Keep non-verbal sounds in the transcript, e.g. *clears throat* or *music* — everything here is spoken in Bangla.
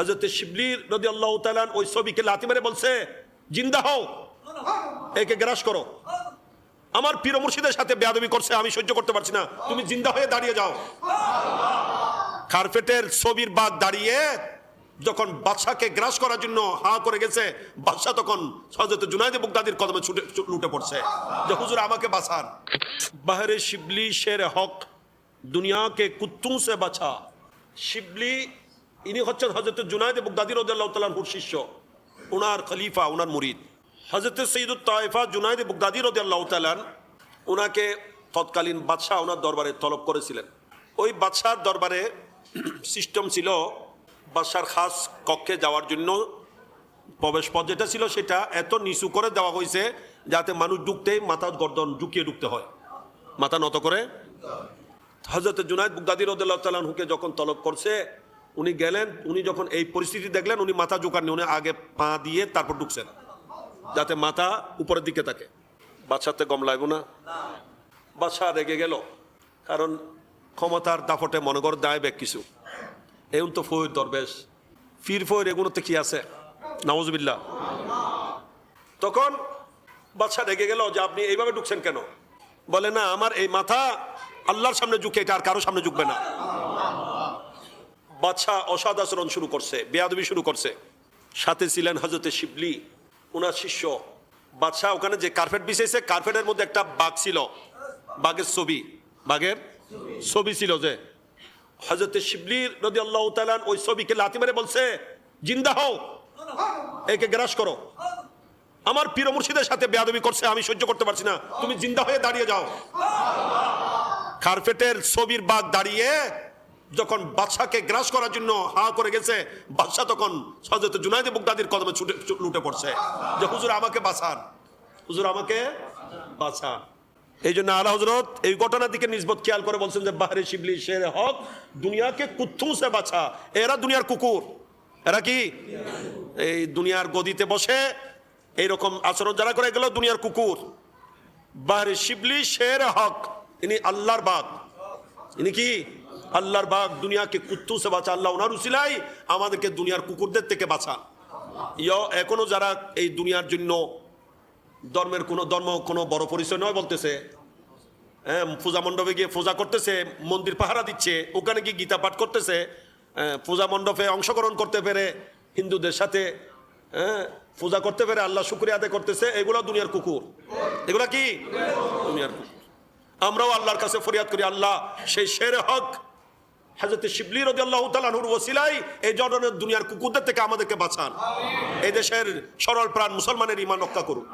হজরত শিবলি রদি আল্লাহ তালান ওই ছবিকে লাথি মেরে বলছে, জিন্দা হও, একে গ্রাস করো। আমার পীর মুর্শিদের সাথে বেয়াদবি করছে, আমি সহ্য করতে পারছি না। তুমি জিন্দা হয়ে দাঁড়িয়ে যাও। কার্পেটের ছবির বাঘ দাঁড়িয়ে যখন বাদশাকে গ্রাস করার জন্য হা করে গেছে বাদশাহ তখন হজরত জুনাইদ বুগদাদির কদমে ছুটে লুটে পড়ছে। যে, হুজুর, আমাকে বাঁচান। বাহরে শিবলি শের হক, দুনিয়াকে কুত্তুম সে শিবলি ইনি হচ্ছেন হজরত জুনাইদ বুগদাদি তালাহুর শিষ্য। ওনার খলিফা ওনার মুরিদ। হজরত সঈদুল তাইফা জুনাইদ বুগদাদি রদাল্লাহ তালান ওনাকে তৎকালীন বাদশাহ ওনার দরবারে তলব করেছিলেন। ওই বাদশার দরবারে *clears throat* সিস্টেম ছিল বাদশার খাস কক্ষে যাওয়ার জন্য। প্রবেশ পথ যেটা ছিল সেটা এত নিচু করে দেওয়া হয়েছে যাতে মানুষ ঢুকতেই মাথা গর্দন ঢুকিয়ে ঢুকতে হয়। মাথা নত করে। হজরত জুনায়দ বুগদাদি রদুল্লাহ তালাহুকে যখন তলব করছে উনি গেলেন, উনি যখন এই পরিস্থিতি দেখলেন, উনি মাথা জোকাননি উনি আগে পা দিয়ে তারপর ঢুকছেন, যাতে মাথা উপরের দিকে থাকে। বাচ্চাতে গম লাগবো না। বাচ্চা রেগে গেল, কারণ ক্ষমতার দাপটে মনে কর দায় ব্যাগ কিছু। এগুন তো ফৈর দরবেশ। ফির ফৈর এগুলোতে কি আছে? নওয়াজবিল্লা তখন বাচ্চা রেগে গেল যে আপনি এইভাবে ঢুকছেন কেন? বলে, না, আমার এই মাথা আল্লাহর সামনে ঝুঁকে, এটা আর কারও সামনে ঝুঁকবে না। বাচ্চা অসাদ আচরণ শুরু করছে, বেয়াদবি শুরু করছে। সাথে ছিলেন হজরতে শিবলি ওনার শিষ্য। বাদশাহ ওখানে যে কার্পেট বিছাইছে কার্পেটের মধ্যে একটা বাঘ ছিল। বাঘের ছবি। বাঘের ছবি ছিল যে। হজরতে শিবলির নদী আল্লাহ তালান ওই ছবিকে লাথি মেরে বলছে, জিন্দা হও। একে গ্রাস করো। আমার পীর মুর্শিদের সাথে বেয়াদবি করছে, আমি সহ্য করতে পারছি না। তুমি জিন্দা হয়ে দাঁড়িয়ে যাও। কার্পেটের ছবির বাঘ দাঁড়িয়ে যখন বাদশাকে গ্রাস করার জন্য হা করে গেছে বাদশাহ তখন সজরত জুনাইদ বুগদাদির কদমে ছুটে লুটে পড়ছে। যে হুজুর আমাকে বাঁচান। হুজুর আমাকে বাঁচান। এই জন্য আলা হজরত এই ঘটনার দিকে নিজবত খেয়াল করে বলছেন যে, বাহারে শিবলি, শের হক, দুনিয়াকে কুত্থুম সে বাঁচা এরা দুনিয়ার কুকুর। এরা কি? এই দুনিয়ার গদিতে বসে এইরকম আচরণ যারা করে গেল দুনিয়ার কুকুর। বাহারে শিবলি, শের হক। ইনি আল্লাহর বাদ। ইনি কি? আল্লাহর বাঘ দুনিয়াকে কুত্তু সে বাঁচা আল্লাহ ওনার উসিলাই আমাদেরকে দুনিয়ার কুকুরদের থেকে বাঁচা। ইয় এখনও যারা এই দুনিয়ার জন্য ধর্মের কোনো ধর্ম কোনো বড় পরিচয় নয় বলতেছে হ্যাঁ পূজা মণ্ডপে গিয়ে পূজা করতেছে মন্দির পাহারা দিচ্ছে ওখানে গিয়ে গীতা পাঠ করতেছে হ্যাঁ, পূজা মণ্ডপে অংশগ্রহণ করতে পেরে হিন্দুদের সাথে হ্যাঁ পূজা করতে পেরে আল্লাহ শুক্রিয়া আদায় করতেছে এগুলো দুনিয়ার কুকুর। এগুলা কি? দুনিয়ার কুকুর। আমরাও আল্লাহর কাছে ফরিয়াদ করি আল্লাহ সেই শের হক হাজরত শিবলি রদি আল্লাহ তালানুর ওসিলাই এই জনের দুনিয়ার কুকুরদের থেকে আমাদেরকে বাঁচান। এই দেশের সরল প্রাণ মুসলমানের ইমান রক্ষা করুন।